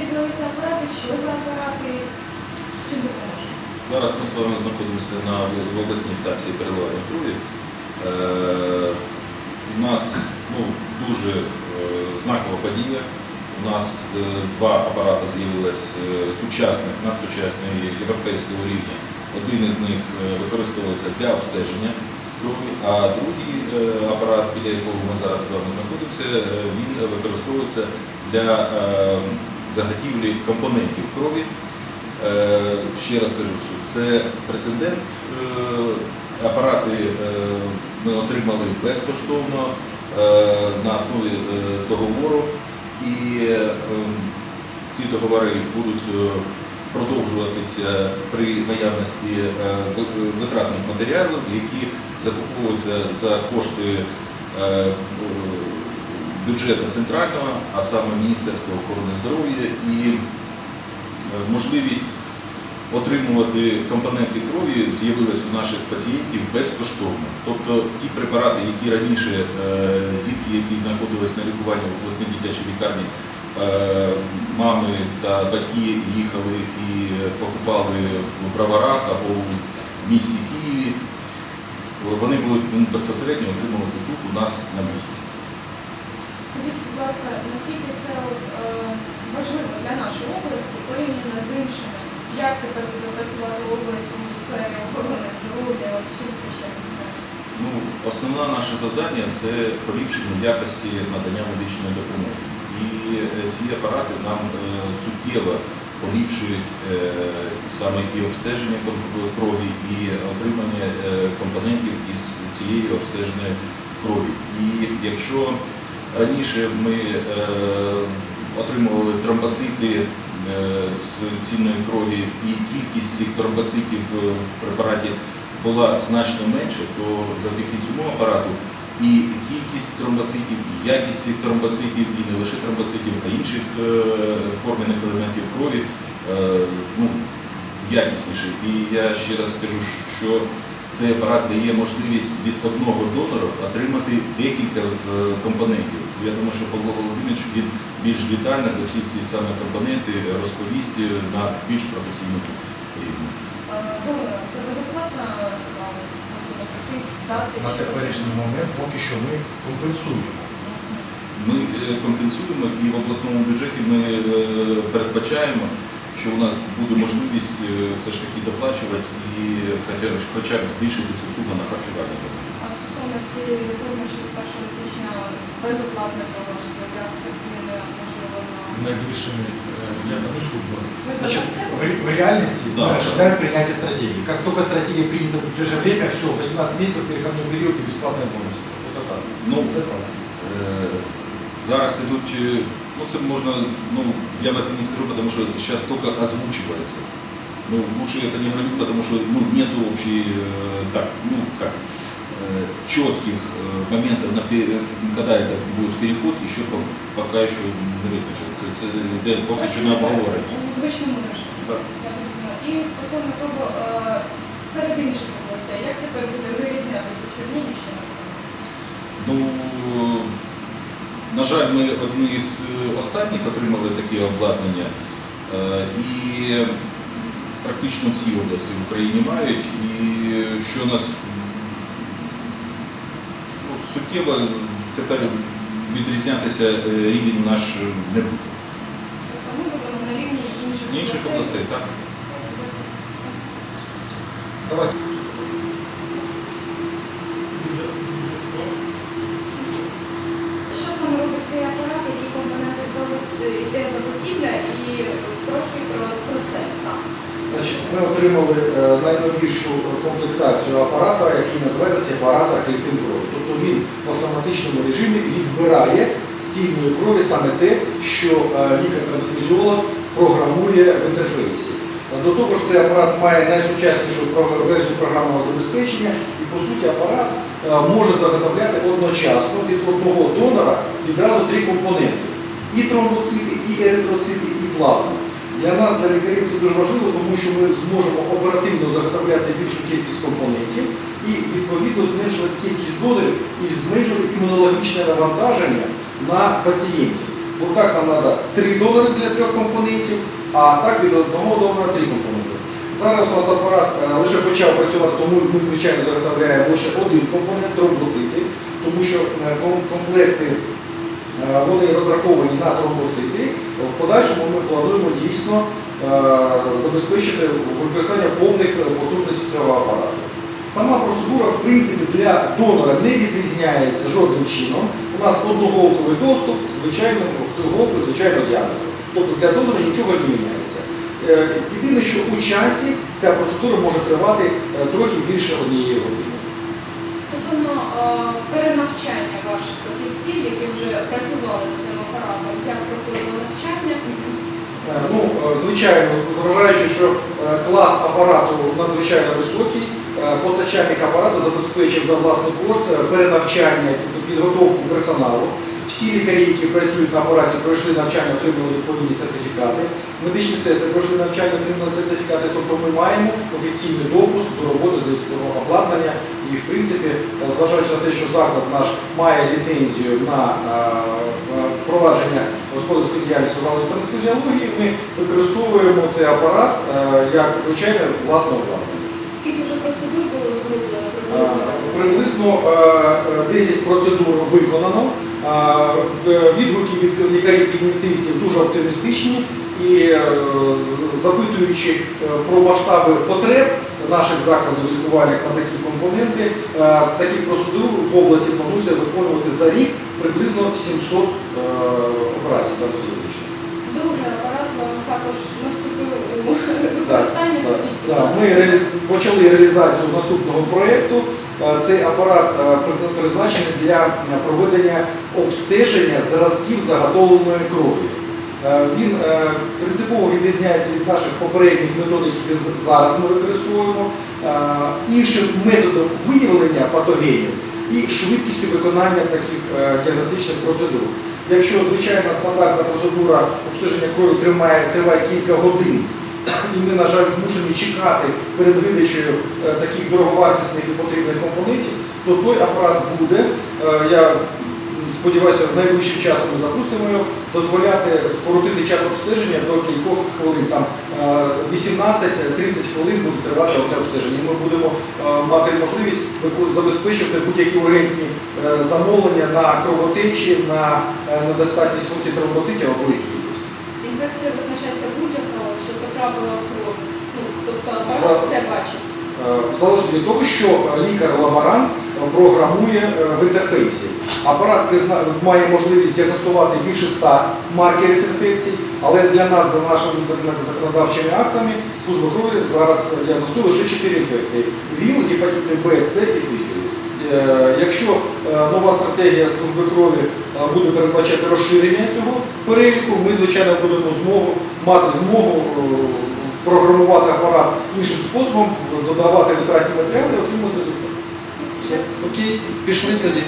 Взялися апарати, що за апарати, чим допоможе? Зараз ми з вами знаходимося на в обласній станції переливання крові. Е, У нас ну, дуже е, знакова подія. У нас е, два апарати з'явилось е, сучасних, надсучасних європейського рівня. Один із них використовується для обстеження крові, а другий апарат, біля якого ми зараз з вами знаходимося, він використовується для заготівлі компонентів крові. Е, Ще раз кажу, що це прецедент. Е, Апарати е, ми отримали безкоштовно на основі договору, і ці договори будуть продовжуватися при наявності витратних матеріалів, які закуповуються за кошти бюджету центрального, а саме Міністерства охорони здоров'я і е, можливість отримувати компоненти крові з'явилась у наших пацієнтів безкоштовно. Тобто ті препарати, які раніше е, дітки, які знаходились на лікуванні в обласній дитячій лікарні, е, мами та батьки їхали і покупали в броварах або в місті Києві, вони будуть безпосередньо отримувати тут у нас на місці. Скажіть, будь ласка, наскільки це е, важливо для нашої області порівняно з іншими? Як тепер буде працювати область у сфері охорони здоров'я? Чим це ще відбувається? Ну, основне наше завдання це поліпшення якості надання медичної допомоги. І е, ці апарати нам е, суттєво поліпшують саме і обстеження крові, і отримання компонентів із цієї обстеженої крові. І якщо раніше ми е, отримували тромбоцити е, з цінної крові, і кількість цих тромбоцитів в препараті була значно менша, то завдяки цьому апарату і кількість тромбоцитів, і якість цих тромбоцитів, і не лише тромбоцитів, а інших е, формених елементів крові ну, якісніше. І я ще раз кажу, що цей апарат дає можливість від одного донора отримати декілька е, компонентів. Я думаю, що Павло Володимирович він більш детально за всі ці саме компоненти розповість е, на більш професійному рівні. Е, Добре, це безоплатна здати? На теперішній момент поки що ми компенсуємо. Ми компенсуємо і в обласному бюджеті ми передбачаємо, що у нас буде можливість е, все ж таки доплачувати і хоча б, хоча б збільшити цю суму на харчування. А стосовно цієї реформи, що з 1 січня безоплатне товариство, як це вплине, можливо, на... Найближчими я на секунду. Ви Значит, додасте? в, ре- в реальности Да, мы да. ожидаем принятия стратегии. Как только стратегия принята в ближайшее время, все, 18 месяцев переходной период и бесплатная полностью. Это так. Ну, Це правда. Е, Зараз ідуть, е, ну це можна, ну я в этом не скажу, потому что сейчас только озвучивается. Ну, лучше это не говорить, потому что ну, нету общей, э, так, ну как, э, четких э, моментов, на пе- когда это будет переход, еще по- пока еще не визначено. Це, це йде поки що на обговорення. У звичному режимі. Так. Я зрозуміла. І стосовно того, е, серед інших областей, як тепер буде вирізнятися Чернігівщина саме? Ну, на жаль, ми одні з е, останніх отримали такі обладнання, е, і практично всі області в Україні мають. І що нас ну, суттєво тепер відрізнятися е, рівень наш не буде. Ми будемо на рівні інших, Інших областей, так. Давайте. Що саме робить цей апарат, які компоненти заго- е, йде заготівля і трошки про процес сам. Значить, ми отримали е, найновішу комплектацію апарата, який називається сепаратор клітин крові. Тобто він в автоматичному режимі відбирає з цільної крові саме те, що е, лікар-трансфузіолог програмує в інтерфейсі. До того ж, цей апарат має найсучаснішу версію програмного забезпечення і, по суті, апарат е, може заготовляти одночасно від одного донора відразу три компоненти: і тромбоцити, і еритроцити, і плазму. Для нас, для лікарів, це дуже важливо, тому що ми зможемо оперативно заготовляти більшу кількість компонентів і відповідно зменшувати кількість донорів і зменшувати імунологічне навантаження на пацієнтів. Бо так нам треба 3 донори для трьох компонентів, а так від одного донора 3 компоненти. Зараз у нас апарат е, лише почав працювати, тому ми, звичайно, заготовляємо лише один компонент тромбоцити, тому що е, комплекти е, вони розраховані на тромбоцити. В подальшому ми плануємо дійсно е, забезпечити використання повних е, потужностей цього апарату. Сама процедура, в принципі, для донора не відрізняється жодним чином. У нас одноголковий доступ, звичайно, голку, звичайно, діаметр. Тобто для донора нічого не міняється. Е, Єдине, що у часі ця процедура може тривати трохи більше однієї години. Стосовно перенавчання ваших фахівців, які вже працювали з цим як проходило навчання? Е, Ну, е, звичайно, зважаючи, що е, клас апарату надзвичайно високий, постачальник апарату забезпечив за власний кошт перенавчання, підготовку персоналу. Всі лікарі, які працюють на апараті, пройшли навчання, отримали відповідні сертифікати. Медичні сестри пройшли навчання, отримали сертифікати. Тобто ми маємо офіційний допуск до роботи до цього обладнання. І в принципі, е, зважаючи на те, що заклад наш має ліцензію на провадження господарської діяльності в галузі трансфузіології, ми використовуємо цей апарат е, як звичайне власне обладнання. Скільки вже процедур було зроблено Е, приблизно? Приблизно е, е, 10 процедур виконано. Е, Відгуки від лікарів-клініцистів дуже оптимістичні і е, запитуючи е, про масштаби потреб наших закладів лікування на такі компоненти, таких процедур в області планується виконувати за рік приблизно 700 е, операцій трансфузіологічних. Другий апарат вам також наступив Ми почали реалізацію наступного проєкту. Е, Цей апарат е, призначений для е, проведення обстеження зразків заготовленої крові. Він принципово відрізняється від наших попередніх методик, які зараз ми використовуємо, іншим методом виявлення патогенів і швидкістю виконання таких діагностичних процедур. Якщо звичайна стандартна процедура обстеження крові триває, триває кілька годин, і ми, на жаль, змушені чекати перед видачею е, таких дороговартісних і потрібних компонентів, то той апарат буде, е, я сподіваюся, в найближчим часом ми запустимо його, дозволяти скоротити час обстеження до кількох хвилин. Там е, 18-30 хвилин буде тривати це обстеження. Ми будемо е, мати можливість забезпечити будь-які ургентні е, замовлення на кровотечі, на е, недостатність функцій тромбоцитів або їх кількості. В кров. Ну, тобто апарат За- все бачить. Е, залежить від того, що лікар-лаборант програмує е, в інтерфейсі. Апарат призна- має можливість діагностувати більше 100 маркерів інфекцій, але для нас, за нашими законодавчими актами, служба крові зараз діагностує лише 4 інфекції: ВІЛ, гепатити Б, С і сифіліс. Е, Якщо е, нова стратегія служби крові е, буде передбачати розширення цього переліку, ми, звичайно, будемо змогу мати змогу програмувати апарат іншим способом, додавати витратні матеріали і отримати результат. Все, окей, пішли тоді.